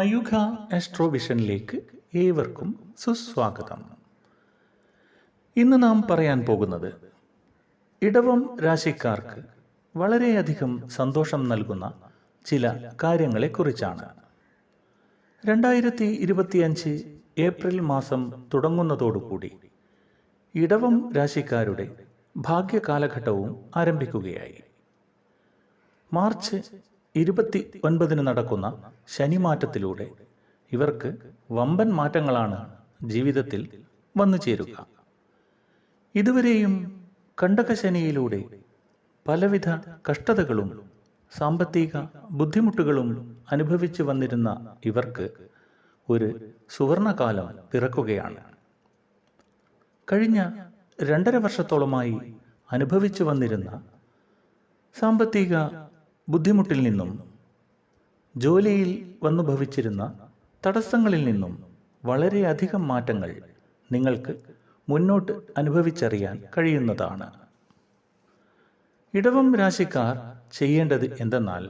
മയൂഖ ആസ്ട്രോവിഷനിലേക്ക് ഏവർക്കും സുസ്വാഗതം. ഇന്ന് നാം പറയാൻ പോകുന്നത് ഇടവം രാശിക്കാർക്ക് വളരെയധികം സന്തോഷം നൽകുന്ന ചില കാര്യങ്ങളെക്കുറിച്ചാണ്. രണ്ടായിരത്തി ഇരുപത്തിയഞ്ച് ഏപ്രിൽ മാസം തുടങ്ങുന്നതോടുകൂടി ഇടവം രാശിക്കാരുടെ ഭാഗ്യകാലഘട്ടവും ആരംഭിക്കുകയായി. മാർച്ച് ഇരുപത്തി ഒൻപതിന് നടക്കുന്ന ശനിമാറ്റത്തിലൂടെ ഇവർക്ക് വമ്പൻ മാറ്റങ്ങളാണ് ജീവിതത്തിൽ വന്നു ചേരുക. ഇതുവരെയും കണ്ടകശനിയിലൂടെ പലവിധ കഷ്ടതകളും സാമ്പത്തിക ബുദ്ധിമുട്ടുകളും അനുഭവിച്ചു വന്നിരുന്ന ഇവർക്ക് ഒരു സുവർണകാലം പിറക്കുകയാണ്. കഴിഞ്ഞ രണ്ടര വർഷത്തോളമായി അനുഭവിച്ചു വന്നിരുന്ന സാമ്പത്തിക ബുദ്ധിമുട്ടിൽ നിന്നും ജോലിയിൽ വന്നു ഭവിച്ചിരുന്ന തടസ്സങ്ങളിൽ നിന്നും വളരെയധികം മാറ്റങ്ങൾ നിങ്ങൾക്ക് മുന്നോട്ട് അനുഭവിച്ചറിയാൻ കഴിയുന്നതാണ്. ഇടവം രാശിക്കാർ ചെയ്യേണ്ടത് എന്തെന്നാൽ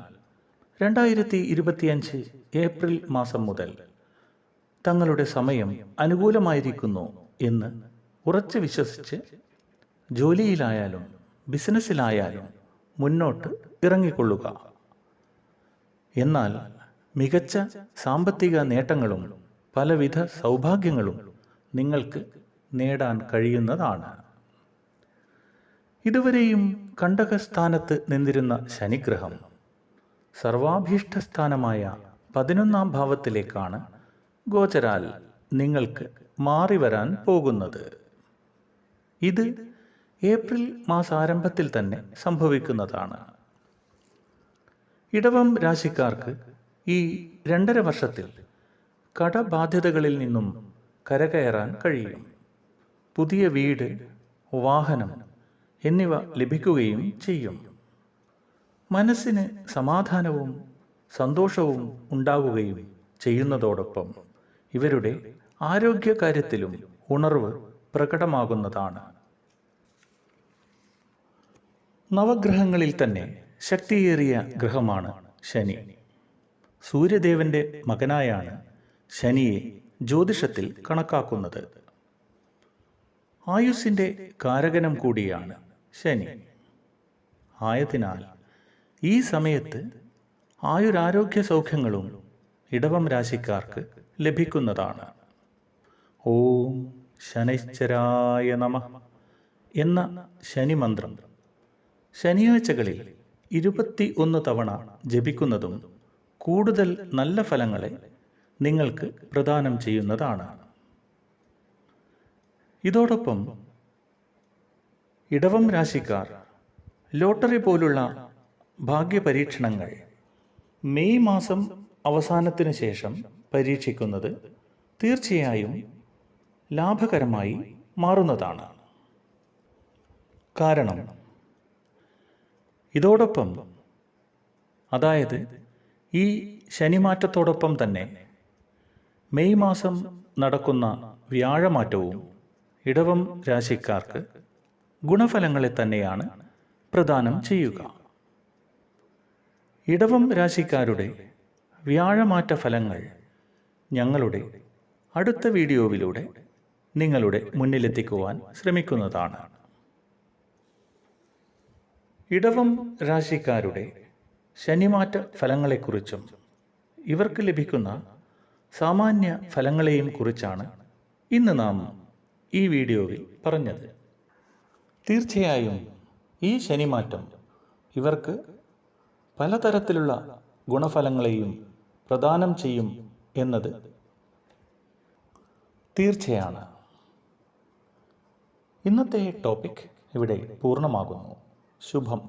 രണ്ടായിരത്തി ഇരുപത്തിയഞ്ച് ഏപ്രിൽ മാസം മുതൽ തങ്ങളുടെ സമയം അനുകൂലമായിരിക്കുന്നു എന്ന് ഉറച്ചു വിശ്വസിച്ച് ജോലിയിലായാലും ബിസിനസ്സിലായാലും മുന്നോട്ട് ഇറങ്ങിക്കൊള്ളുക. എന്നാൽ മികച്ച സാമ്പത്തിക നേട്ടങ്ങളും പലവിധ സൗഭാഗ്യങ്ങളും നിങ്ങൾക്ക് നേടാൻ കഴിയുന്നതാണ്. ഇതുവരെയും കണ്ടകസ്ഥാനത്ത് നിന്നിരുന്ന ശനിഗ്രഹം സർവാഭീഷ്ടസ്ഥാനമായ പതിനൊന്നാം ഭാവത്തിലേക്കാണ് ഗോചരാൽ നിങ്ങൾക്ക് മാറി വരാൻ പോകുന്നത്. ഇത് ഏപ്രിൽ മാസാരംഭത്തിൽ തന്നെ സംഭവിക്കുന്നതാണ്. ഇടവം രാശിക്കാർക്ക് ഈ രണ്ടര വർഷത്തിൽ കടബാധ്യതകളിൽ നിന്നും കരകയറാൻ കഴിയും. പുതിയ വീട് വാഹനം എന്നിവ ലഭിക്കുകയും ചെയ്യും. മനസ്സിന് സമാധാനവും സന്തോഷവും ഉണ്ടാകുകയും ചെയ്യുന്നതോടൊപ്പം ഇവരുടെ ആരോഗ്യകാര്യത്തിലും ഉണർവ് പ്രകടമാകുന്നതാണ്. നവഗ്രഹങ്ങളിൽ തന്നെ ശക്തിയേറിയ ഗ്രഹമാണ് ശനി. സൂര്യദേവന്റെ മകനായാണ് ശനിയെ ജ്യോതിഷത്തിൽ കണക്കാക്കുന്നത്. ആയുസ്സിന്റെ കാരകനം കൂടിയാണ് ശനി. ആയതിനാൽ ഈ സമയത്ത് ആയുരാരോഗ്യ സൗഖ്യങ്ങളും ഇടവം രാശിക്കാർക്ക് ലഭിക്കുന്നതാണ്. ഓം ശനൈശ്ചരായ നമ എന്ന ശനിമന്ത്രം ശനിയാഴ്ചകളിൽ ഇരുപത്തി ഒന്ന് തവണ ജപിക്കുന്നതും കൂടുതൽ നല്ല ഫലങ്ങളെ നിങ്ങൾക്ക് പ്രദാനം ചെയ്യുന്നതാണ്. ഇതോടൊപ്പം ഇടവം രാശിക്കാർ ലോട്ടറി പോലുള്ള ഭാഗ്യപരീക്ഷണങ്ങൾ മെയ് മാസം അവസാനത്തിന് ശേഷം പരീക്ഷിക്കുന്നത് തീർച്ചയായും ലാഭകരമായി മാറുന്നതാണ്. കാരണം ഇതോടൊപ്പം അതായത് ഈ ശനിമാറ്റത്തോടൊപ്പം തന്നെ മെയ് മാസം നടക്കുന്ന വ്യാഴമാറ്റവും ഇടവം രാശിക്കാർക്ക് ഗുണഫലങ്ങളെ തന്നെയാണ് പ്രദാനം ചെയ്യുക. ഇടവം രാശിക്കാരുടെ വ്യാഴമാറ്റ ഫലങ്ങൾ ഞങ്ങളുടെ അടുത്ത വീഡിയോയിലൂടെ നിങ്ങളുടെ മുന്നിലെത്തിക്കുവാൻ ശ്രമിക്കുന്നതാണ്. ഇടവം രാശിക്കാരുടെ ശനിമാറ്റ ഫലങ്ങളെക്കുറിച്ചും ഇവർക്ക് ലഭിക്കുന്ന സാമാന്യ ഫലങ്ങളെയും കുറിച്ചാണ് ഇന്ന് നാം ഈ വീഡിയോയിൽ പറഞ്ഞത്. തീർച്ചയായും ഈ ശനിമാറ്റം ഇവർക്ക് പലതരത്തിലുള്ള ഗുണഫലങ്ങളെയും പ്രദാനം ചെയ്യും എന്നത് തീർച്ചയാണ്. ഇന്നത്തെ ടോപ്പിക് ഇവിടെ പൂർണമാകുന്നു. ശുഭം.